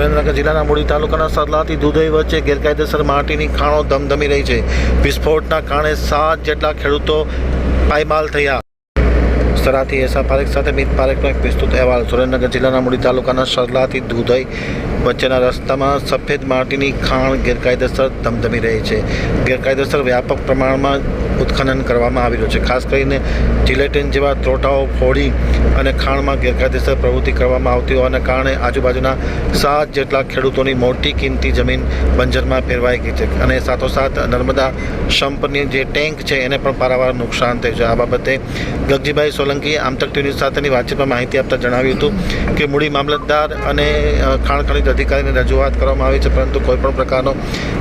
સુરેન્દ્રનગર જિલ્લાના મૂડી તાલુકાના સરલાથી દુધઈ વચ્ચે ગેરકાયદેસર માટીની ખાણો ધમધમી રહી છે. વિસ્ફોટના કારણે સાત જેટલા ખેડૂતો પાયમાલ થયા. સરાથી એસા પારેખ સાથે મિત પારેખનો એક વિસ્તૃત અહેવાલ. સુરેન્દ્રનગર જિલ્લાના મૂડી તાલુકાના સરલાથી દુધઈ વચ્ચેના રસ્તામાં સફેદ માટીની ખાણ ગેરકાયદેસર ધમધમી રહી છે. ગેરકાયદેસર વ્યાપક પ્રમાણમાં ઉત્ખનન કરવામાં આવી રહ્યું છે. ખાસ કરીને જિલેટિન જેવા ત્રોટાઓ, ફોડી અને ખાણમાં ગેરકાયદેસર પ્રવૃત્તિ કરવામાં આવતી હોવાના કારણે આજુબાજુના સાત જેટલા ખેડૂતોની મોટી કિંમતી જમીન બંજરમાં ફેરવાઈ ગઈ છે અને સાથોસાથ નર્મદા સંપની જે ટેન્ક છે, એને પણ પારાવાર નુકસાન થયું છે. આ બાબતે ગગજીભાઈ સોલંકીએ આમતક ટીવી સાથેની વાતચીતમાં માહિતી આપતા જણાવ્યું હતું કે મૂડી મામલતદાર અને ખાણ અધિકારીને રજૂઆત કરવામાં આવી છે, પરંતુ કોઈપણ પ્રકારનો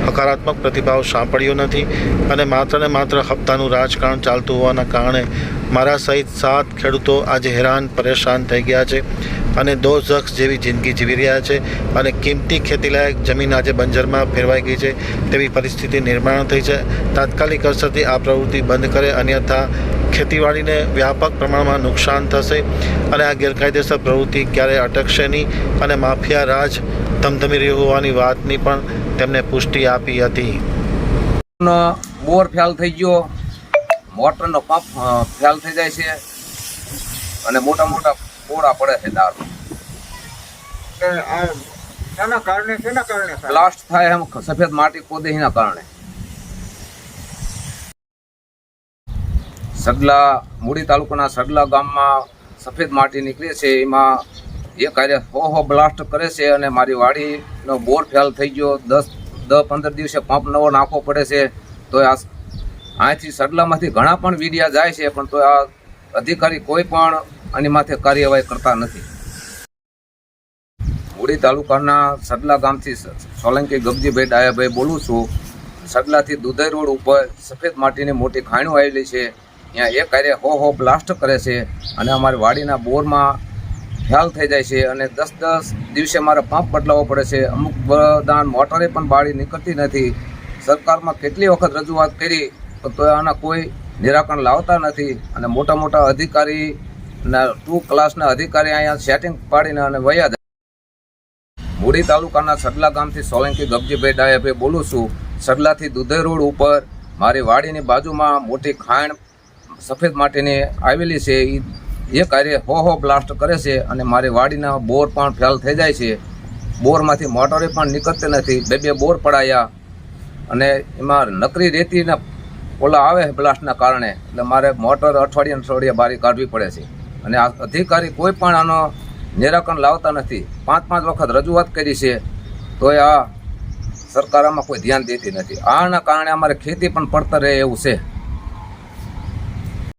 હકારાત્મક પ્રતિભાવ સાંપડ્યો નથી અને માત્ર ને માત્ર હપ્તાનું રાજકારણ ચાલતું હોવાના કારણે મારા સહિત સાત ખેડૂતો આજે હેરાન, પરેશાન થઈ ગયા છે અને દોષક્ષ જેવી જિંદગી જીવી રહ્યા છે અને કિંમતી ખેતીલાયક જમીન આજે બંજરમાં ફેરવાઈ ગઈ છે તેવી પરિસ્થિતિ નિર્માણ થઈ છે. તાત્કાલિક અસરથી આ પ્રવૃત્તિ બંધ કરે, અન્યથા ખેતીવાડીને વ્યાપક પ્રમાણમાં નુકસાન થશે અને આ ગેરકાયદેસર પ્રવૃત્તિ ક્યારેય અટકશે નહીં અને માફિયા રાજ ધમધમી રહ્યું હોવાની વાતની પણ તેમણે પુષ્ટિ આપી હતી. નો બોર ફેલ થઈ ગયો મોટરનો પંપ ફેલ થઈ જાય છે અને મોટા મોટા પોળા પડે છે દારૂ? બ્લાસ્ટ થાય એમ સફેદ માટી ખોદે એના કારણે. સડલા મૂડી તાલુકાના સડલા ગામમાં સફેદ માટી નીકળે છે. એમાં એ કાર્ય હો હો બ્લાસ્ટ કરે છે અને મારી વાડીનો બોર ફેલ થઈ ગયો. દસ દસ પંદર દિવસે પંપ નવો નાખવો પડે છે. તો આ અહીંથી સડલામાંથી ઘણા પણ વીડિયા જાય છે, પણ તો આ અધિકારી કોઈ પણ આની માથે કાર્યવાહી કરતા નથી. મૂડી તાલુકાના સડલા ગામથી સોલંકી ગબજીભાઈ ડાયાભાઈ બોલું છું. સડલાથી દુધઈ રોડ ઉપર સફેદ માટીની મોટી ખાણું આવેલી છે. ત્યાં એક કાર્ય હો હો બ્લાસ્ટ કરે છે અને અમારી વાડીના બોરમાં ફેલ થઈ જાય છે અને દસ દસ દિવસે મારે પંપ બદલાવવો પડે છે. અમુક બધા મોટરે પણ બાળી નીકળતી નથી. સરકારમાં કેટલી વખત રજૂઆત કરી, તો આના કોઈ નિરાકરણ લાવતા નથી. અને મોટા મોટા અધિકારી ટુ ક્લાસના અધિકારી અહીંયા સેટિંગ પાડીને અને વયા મૂડી તાલુકાના સડલા ગામથી સોલંકી ગબજીભાઈ ડાયાભાઈ બોલું છું, સડલાથી દુધઈ રોડ ઉપર મારી વાડીની બાજુમાં મોટી ખાણ સફેદ માટીની આવેલી છે એ એ કાર્ય હો હો બ્લાસ્ટ કરે છે અને મારી વાડીના બોર પણ ફેલ થઈ જાય છે. બોરમાંથી મોટરે પણ નીકળતી નથી. બે બે બોર પડાયા અને એમાં નકરી રેતીના ઓલા આવે બ્લાસ્ટના કારણે. એટલે મારે મોટર અઠવાડિયે અઠવાડિયે બારી કાઢવી પડે છે. અને આ અધિકારી કોઈ પણ આનો નિરાકરણ લાવતા નથી. પાંચ પાંચ વખત રજૂઆત કરી છે, તોય આ સરકાર આમાં કોઈ ધ્યાન દેતી નથી. આના કારણે અમારે ખેતી પણ પડતર રહે એવું છે.